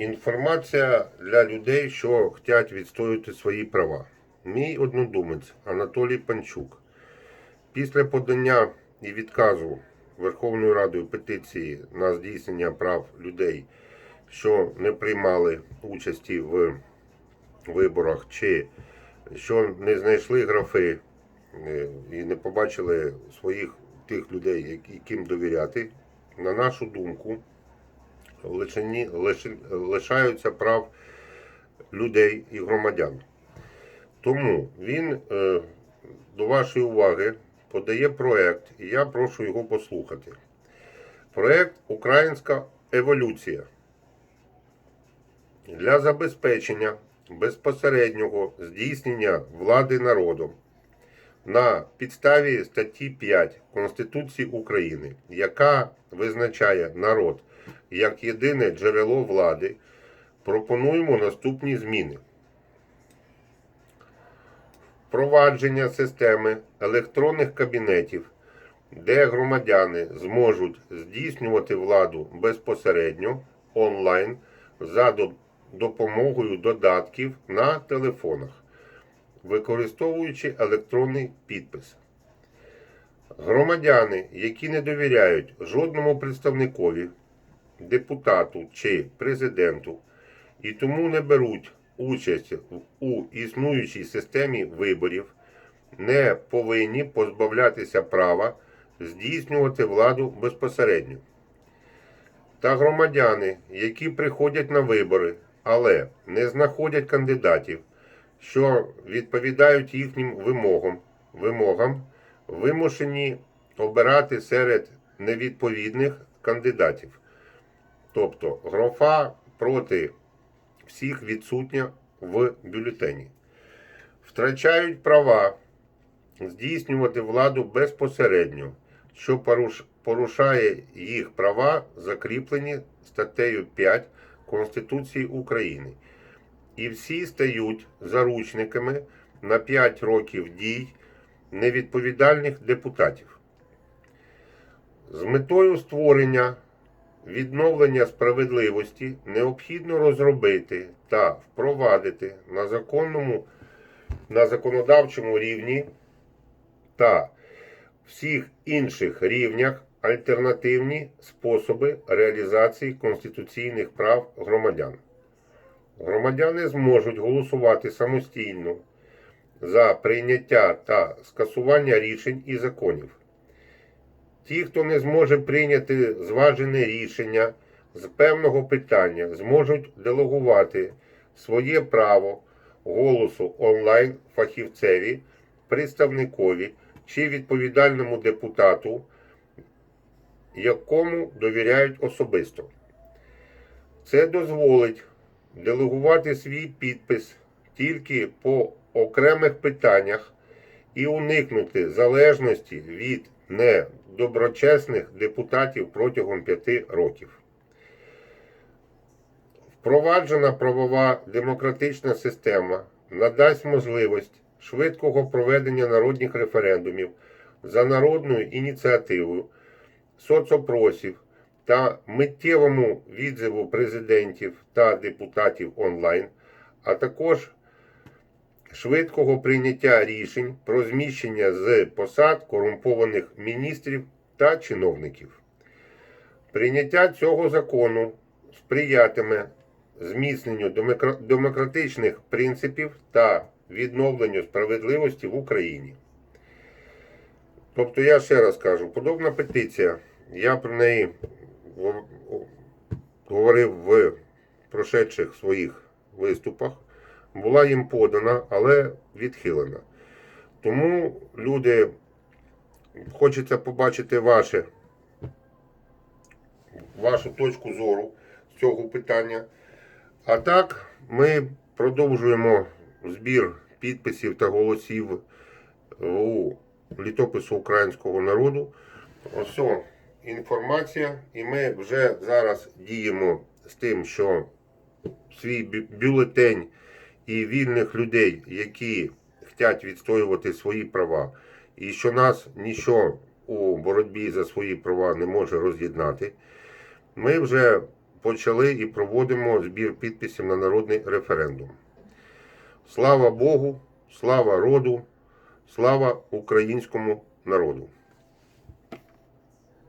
Інформація для людей, що хочуть відстоювати свої права. Мій однодумець Анатолій Панчук. Після подання і відказу Верховною Радою петиції на здійснення прав людей, що не приймали участі в виборах, чи що не знайшли графи е, і не побачили своїх тих людей, яким довіряти, на нашу думку, лишені, лиши- лишаються прав людей і громадян. Тому він е, до вашої уваги подає проект, і я прошу його послухати. Проект Українська еволюція для забезпечення безпосереднього здійснення влади народом на підставі статті 5 Конституції України, яка визначає народ як єдине джерело влади, пропонуємо наступні зміни. Впровадження системи електронних кабінетів, де громадяни зможуть здійснювати владу безпосередньо онлайн за допомогою додатків на телефонах, використовуючи електронний підпис. Громадяни, які не довіряють жодному представникові, депутату чи президенту, і тому не беруть участь у існуючій системі виборів, не повинні позбавлятися права здійснювати владу безпосередньо. Та громадяни, які приходять на вибори, але не знаходять кандидатів, що відповідають їхнім вимогам, вимогам вимушені обирати серед невідповідних кандидатів. Тобто графа проти всіх відсутня в бюлетені. Втрачають права здійснювати владу безпосередньо, що порушає їх права, закріплені статтею 5 Конституції України. І всі стають заручниками на 5 років дій невідповідальних депутатів. З метою створення відновлення справедливості необхідно розробити та впровадити на законному на законодавчому рівні та всіх інших рівнях альтернативні способи реалізації конституційних прав громадян. Громадяни зможуть голосувати самостійно за прийняття та скасування рішень і законів. Ті, хто не зможе прийняти зважене рішення з певного питання, зможуть делегувати своє право голосу онлайн фахівцеві, представникові чи відповідальному депутату, якому довіряють особисто. Це дозволить делегувати свій підпис тільки по окремих питаннях і уникнути залежності від недоброчесних депутатів протягом п'яти років. Впроваджена правова демократична система надасть можливість швидкого проведення народних референдумів за народною ініціативою, соцопросів та миттєвому відзиву президентів та депутатів онлайн, а також швидкого прийняття рішень про зміщення з посад корумпованих міністрів та чиновників. Прийняття цього закону сприятиме зміцненню демократичних принципів та відновленню справедливості в Україні. Тобто, я ще раз кажу, подобна петиція, я про неї говорив в прошедших своїх виступах, була їм подана, але відхилена. Тому люди хочеться побачити ваше, вашу точку зору з цього питання. А так, ми продовжуємо збір підписів та голосів у літопису українського народу. Ось інформація, і ми вже зараз діємо з тим, що свій бюлетень і вільних людей, які хочуть відстоювати свої права, і що нас нічого у боротьбі за свої права не може роз'єднати. Ми вже почали і проводимо збір підписів на народний референдум. Слава Богу, слава роду, слава українському народу.